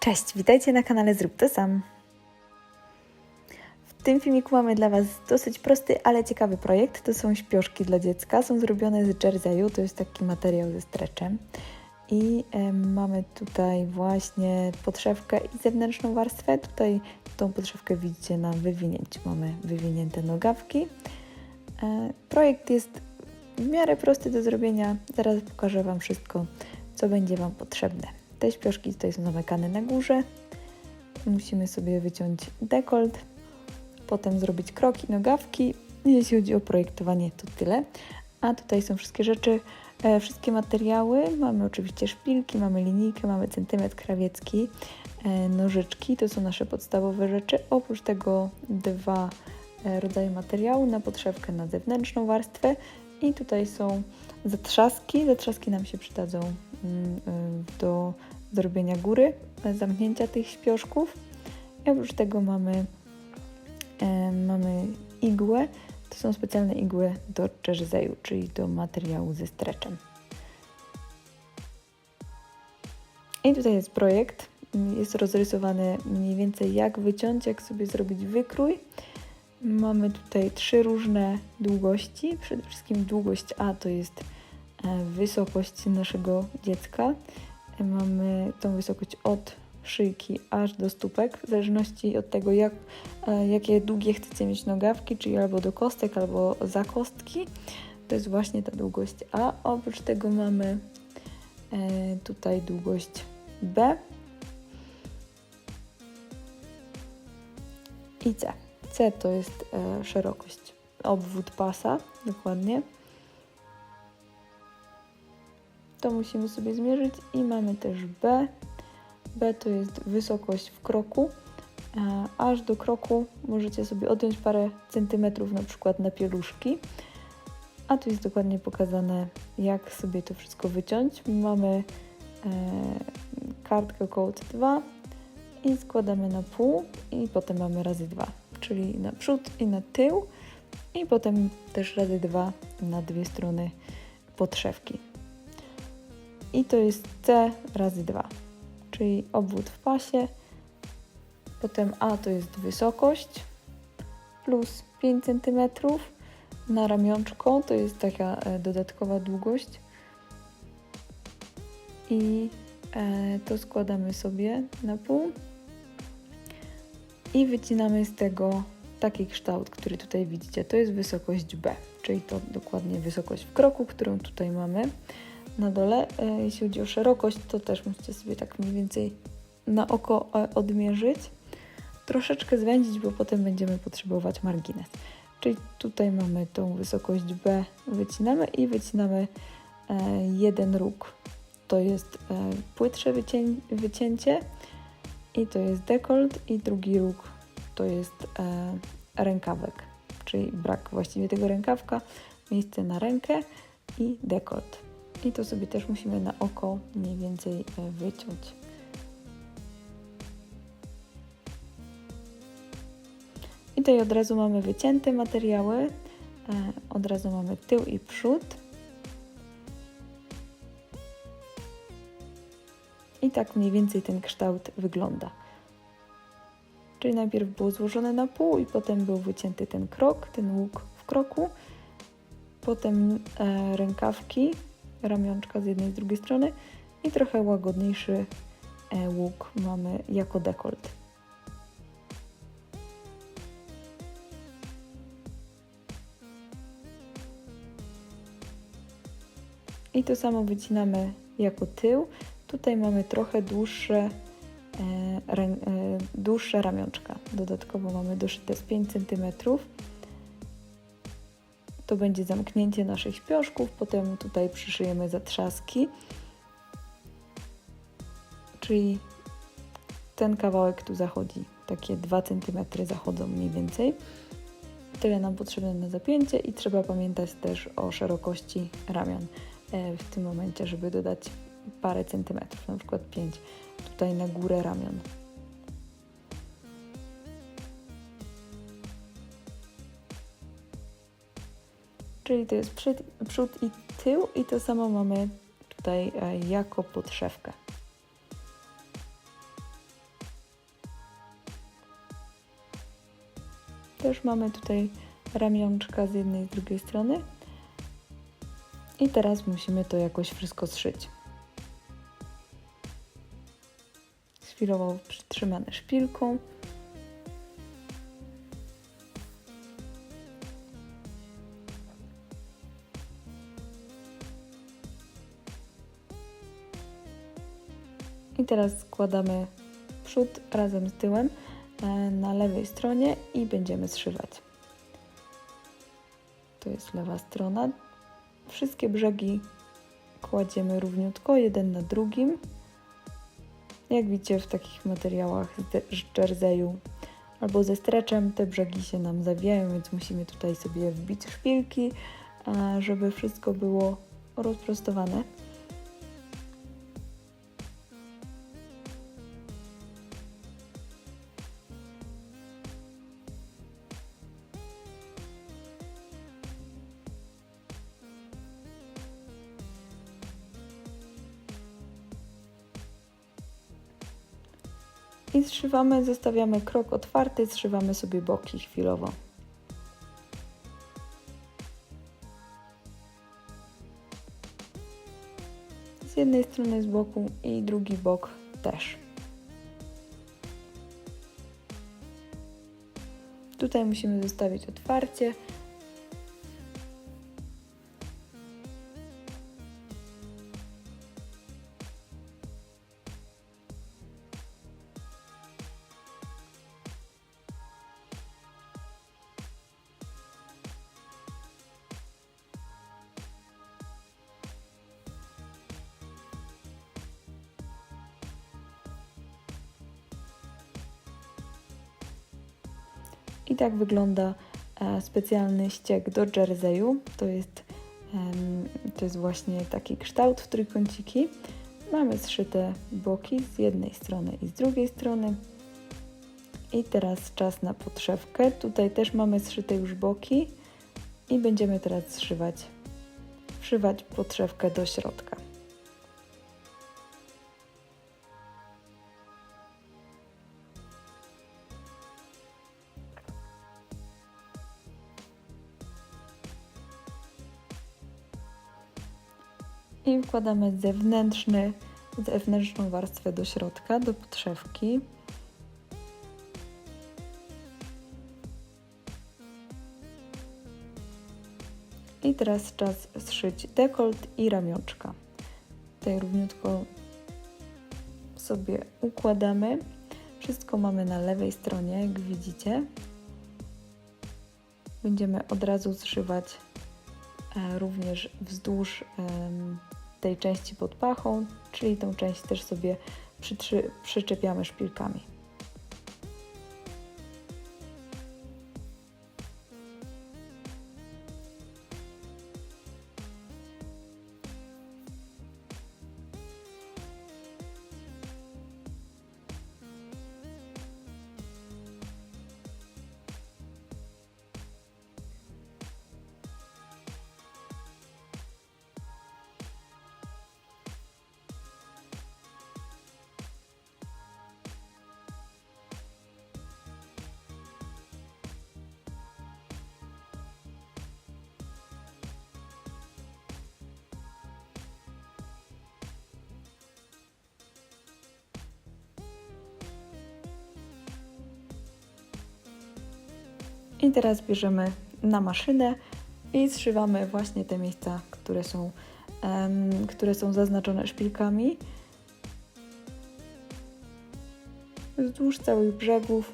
Cześć, witajcie na kanale Zrób to sam. W tym filmiku mamy dla Was dosyć prosty, ale ciekawy projekt. To są śpioszki dla dziecka. Są zrobione z jerseyu, to jest taki materiał ze streczem. I mamy tutaj właśnie podszewkę i zewnętrzną warstwę. Tutaj tą podszewkę widzicie na wywinięciu. Mamy wywinięte nogawki. E, projekt jest w miarę prosty do zrobienia. Zaraz pokażę Wam wszystko, co będzie Wam potrzebne. Te śpioszki tutaj są zamykane na górze. Musimy sobie wyciąć dekolt, potem zrobić kroki, nogawki. Jeśli chodzi o projektowanie, to tyle. A tutaj są wszystkie rzeczy, e, wszystkie materiały. Mamy oczywiście szpilki, mamy linijkę, mamy centymetr krawiecki, e, nożyczki. To są nasze podstawowe rzeczy. Oprócz tego dwa e, rodzaje materiału na podszewkę, na zewnętrzną warstwę. I tutaj są zatrzaski. Zatrzaski nam się przydadzą mm, do zrobienia góry, zamknięcia tych śpioszków. I oprócz tego mamy, e, mamy igłę. To są specjalne igły do jerseyu, czyli do materiału ze streczem. I tutaj jest projekt. Jest rozrysowany mniej więcej jak wyciąć, jak sobie zrobić wykrój. Mamy tutaj trzy różne długości. Przede wszystkim długość A to jest e, wysokość naszego dziecka. Mamy tą wysokość od szyjki aż do stópek, w zależności od tego, jak, e, jakie długie chcecie mieć nogawki, czyli albo do kostek, albo za kostki. To jest właśnie ta długość A. Oprócz tego mamy e, tutaj długość B i C. C to jest e, szerokość, obwód pasa, dokładnie. To musimy sobie zmierzyć i mamy też B. B to jest wysokość w kroku. E, aż do kroku możecie sobie odjąć parę centymetrów na przykład na pieluszki. A tu jest dokładnie pokazane, jak sobie to wszystko wyciąć. Mamy e, kartkę Code 2 i składamy na pół i potem mamy razy dwa, czyli na przód i na tył i potem też razy dwa na dwie strony podszewki. I to jest C razy 2, czyli obwód w pasie. Potem A to jest wysokość plus 5 cm na ramionczko, to jest taka e, dodatkowa długość. I e, to składamy sobie na pół i wycinamy z tego taki kształt, który tutaj widzicie. To jest wysokość B, czyli to dokładnie wysokość w kroku, którą tutaj mamy na dole. E, Jeśli chodzi o szerokość, to też musicie sobie tak mniej więcej na oko e, odmierzyć. Troszeczkę zwędzić, bo potem będziemy potrzebować margines. Czyli tutaj mamy tą wysokość B, wycinamy i wycinamy e, jeden róg. To jest płytsze wycię wycięcie i to jest dekolt i drugi róg to jest rękawek, czyli brak właściwie tego rękawka, miejsce na rękę i dekolt. I to sobie też musimy na oko mniej więcej e, wyciąć. I tutaj od razu mamy wycięte materiały, e, od razu mamy tył i przód. I tak mniej więcej ten kształt wygląda. Czyli najpierw było złożone na pół i potem był wycięty ten krok, ten łuk w kroku. Potem e, rękawki, ramionczka z jednej i z drugiej strony i trochę łagodniejszy e, łuk mamy jako dekolt. I to samo wycinamy jako tył. Tutaj mamy trochę dłuższe, e, e, dłuższe ramionczka. Dodatkowo mamy doszyte z 5 cm. To będzie zamknięcie naszych śpioszków. Potem tutaj przyszyjemy zatrzaski. Czyli ten kawałek tu zachodzi. Takie 2 cm zachodzą mniej więcej. Tyle nam potrzebne na zapięcie i trzeba pamiętać też o szerokości ramion e, w tym momencie, żeby dodać parę centymetrów, na przykład 5 tutaj na górę ramion. czyli to jest przód, przód i tył i to samo mamy tutaj e, jako podszewkę. Też mamy tutaj ramionczka z jednej i drugiej strony. I teraz musimy to jakoś wszystko zszyć. Chwilowo przytrzymane szpilką. Teraz składamy przód razem z tyłem e, na lewej stronie i będziemy zszywać. To jest lewa strona. Wszystkie brzegi kładziemy równiutko, jeden na drugim. Jak widzicie w takich materiałach z jerseyu albo ze streczem te brzegi się nam zawijają, więc musimy tutaj sobie wbić szpilki, żeby wszystko było rozprostowane. Zszywamy, zostawiamy krok otwarty, zszywamy sobie boki chwilowo. Z jednej strony z boku i drugi bok też. Tutaj musimy zostawić otwarcie, I tak wygląda e, specjalny ścieg do jerseyu. To jest, to jest właśnie taki kształt w trójkąciki. Mamy zszyte boki z jednej strony i z drugiej strony. I teraz czas na podszewkę. Tutaj też mamy zszyte już boki i będziemy teraz zszywać, wszywać podszewkę do środka. I wkładamy zewnętrzny, zewnętrzną warstwę do środka, do podszewki. I teraz czas zszyć dekolt i ramionczka. Tutaj równiutko sobie układamy. Wszystko mamy na lewej stronie, jak widzicie. Będziemy od razu zszywać e, również wzdłuż tej części pod pachą, czyli tą część też sobie przyczepiamy szpilkami. I teraz bierzemy na maszynę i zszywamy właśnie te miejsca, które są, um, które są zaznaczone szpilkami. Wzdłuż całych brzegów.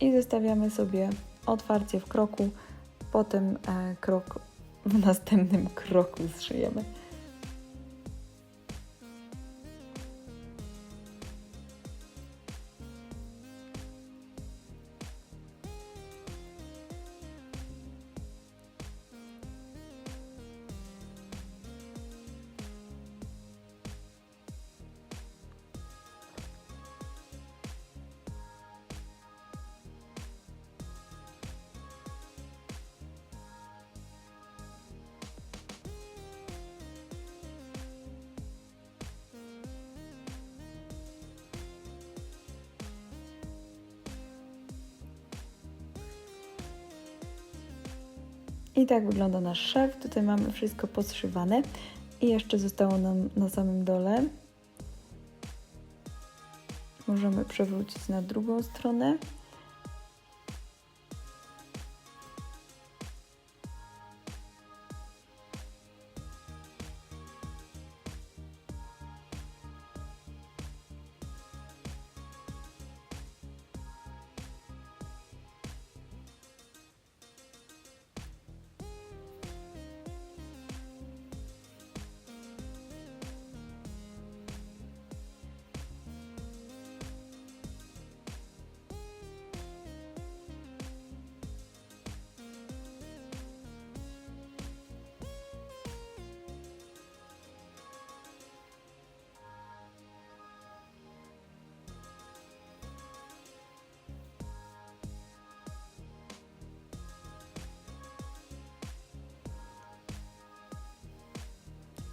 I zostawiamy sobie otwarcie w kroku, potem krok w następnym kroku zszyjemy. I tak wygląda nasz szef. Tutaj mamy wszystko podszywane. I jeszcze zostało nam na samym dole. Możemy przewrócić na drugą stronę.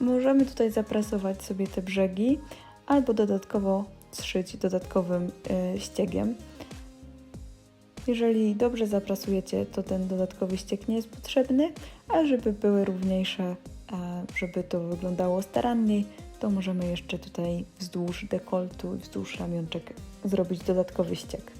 Możemy tutaj zaprasować sobie te brzegi albo dodatkowo zszyć dodatkowym y, ściegiem. Jeżeli dobrze zaprasujecie, to ten dodatkowy ścieg nie jest potrzebny, a żeby były równiejsze, żeby to wyglądało staranniej, to możemy jeszcze tutaj wzdłuż dekoltu i wzdłuż ramionczek zrobić dodatkowy ścieg.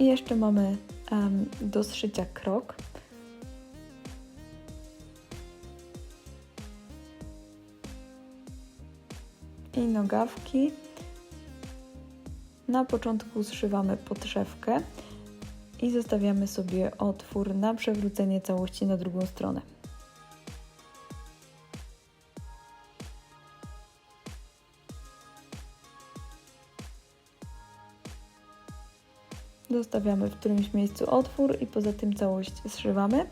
I jeszcze mamy um, do zszycia krok. I nogawki. Na początku zszywamy podszewkę i zostawiamy sobie otwór na przewrócenie całości na drugą stronę. Zostawiamy w którymś miejscu otwór i poza tym całość zszywamy,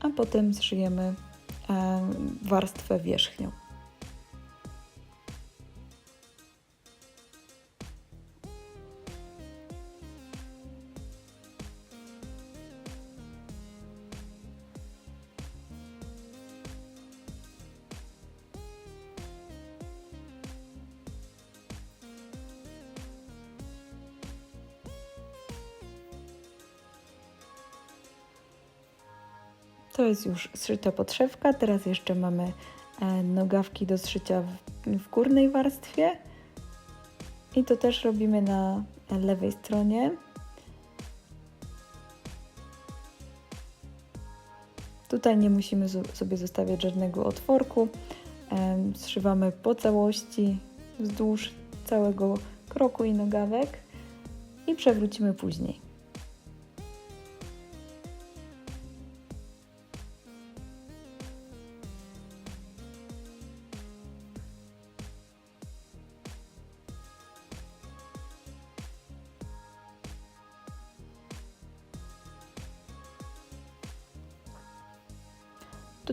a potem zszyjemy warstwę wierzchnią. Jest już zszyta podszewka. Teraz jeszcze mamy e, nogawki do zszycia w, w górnej warstwie. I to też robimy na lewej stronie. Tutaj nie musimy sobie zostawiać żadnego otworku. Zszywamy po całości wzdłuż całego kroku i nogawek i przewrócimy później.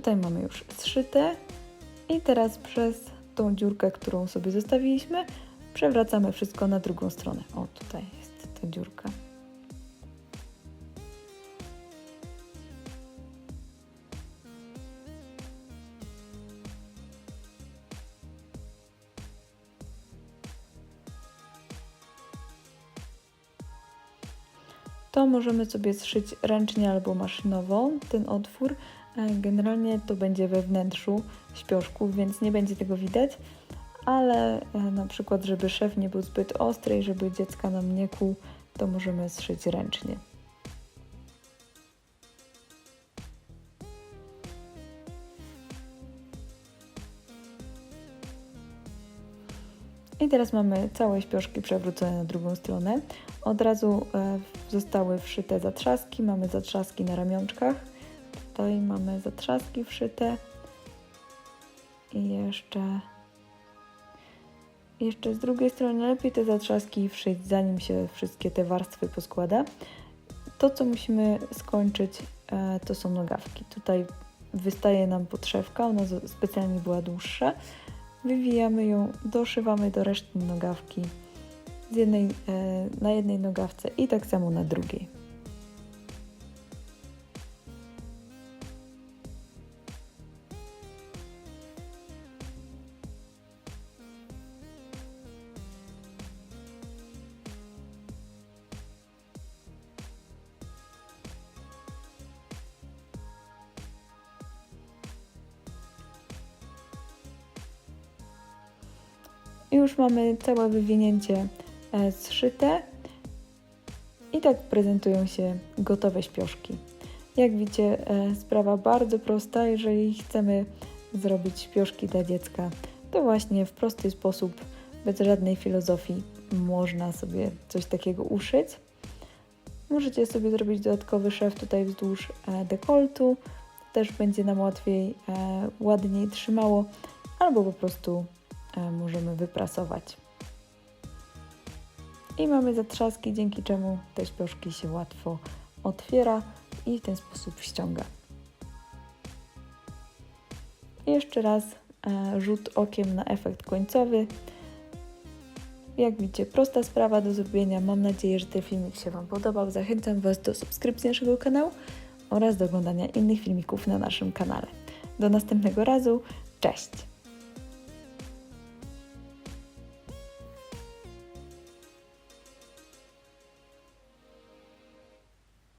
Tutaj mamy już zszyte i teraz przez tą dziurkę, którą sobie zostawiliśmy, przewracamy wszystko na drugą stronę. O, tutaj jest ta dziurka. To możemy sobie zszyć ręcznie albo maszynowo ten otwór, generalnie to będzie we wnętrzu śpioszków, więc nie będzie tego widać, ale e, na przykład, żeby szef nie był zbyt ostry i żeby dziecka nam nie kłuł, to możemy zszyć ręcznie. I teraz mamy całe śpioszki przewrócone na drugą stronę. Od razu e, zostały wszyte zatrzaski, mamy zatrzaski na ramionczkach. Tutaj mamy zatrzaski wszyte i jeszcze jeszcze z drugiej strony lepiej te zatrzaski wszyć, zanim się wszystkie te warstwy poskłada. To, co musimy skończyć, e, to są nogawki. Tutaj wystaje nam podszewka, ona specjalnie była dłuższa. Wywijamy ją, doszywamy do reszty nogawki z jednej, e, na jednej nogawce i tak samo na drugiej. Już mamy całe wywinięcie e, zszyte. I tak prezentują się gotowe śpioszki. Jak widzicie, e, sprawa bardzo prosta. Jeżeli chcemy zrobić śpioszki dla dziecka, to właśnie w prosty sposób, bez żadnej filozofii, można sobie coś takiego uszyć. Możecie sobie zrobić dodatkowy szef tutaj wzdłuż e, dekoltu, też będzie nam łatwiej, ładniej trzymało, albo po prostu możemy wyprasować. I mamy zatrzaski, dzięki czemu te śpioszki się łatwo otwiera i w ten sposób ściąga. Jeszcze raz e, rzut okiem na efekt końcowy. Jak widzicie, prosta sprawa do zrobienia. Mam nadzieję, że ten filmik się Wam podobał. Zachęcam Was do subskrypcji naszego kanału oraz do oglądania innych filmików na naszym kanale. Do następnego razu. Cześć!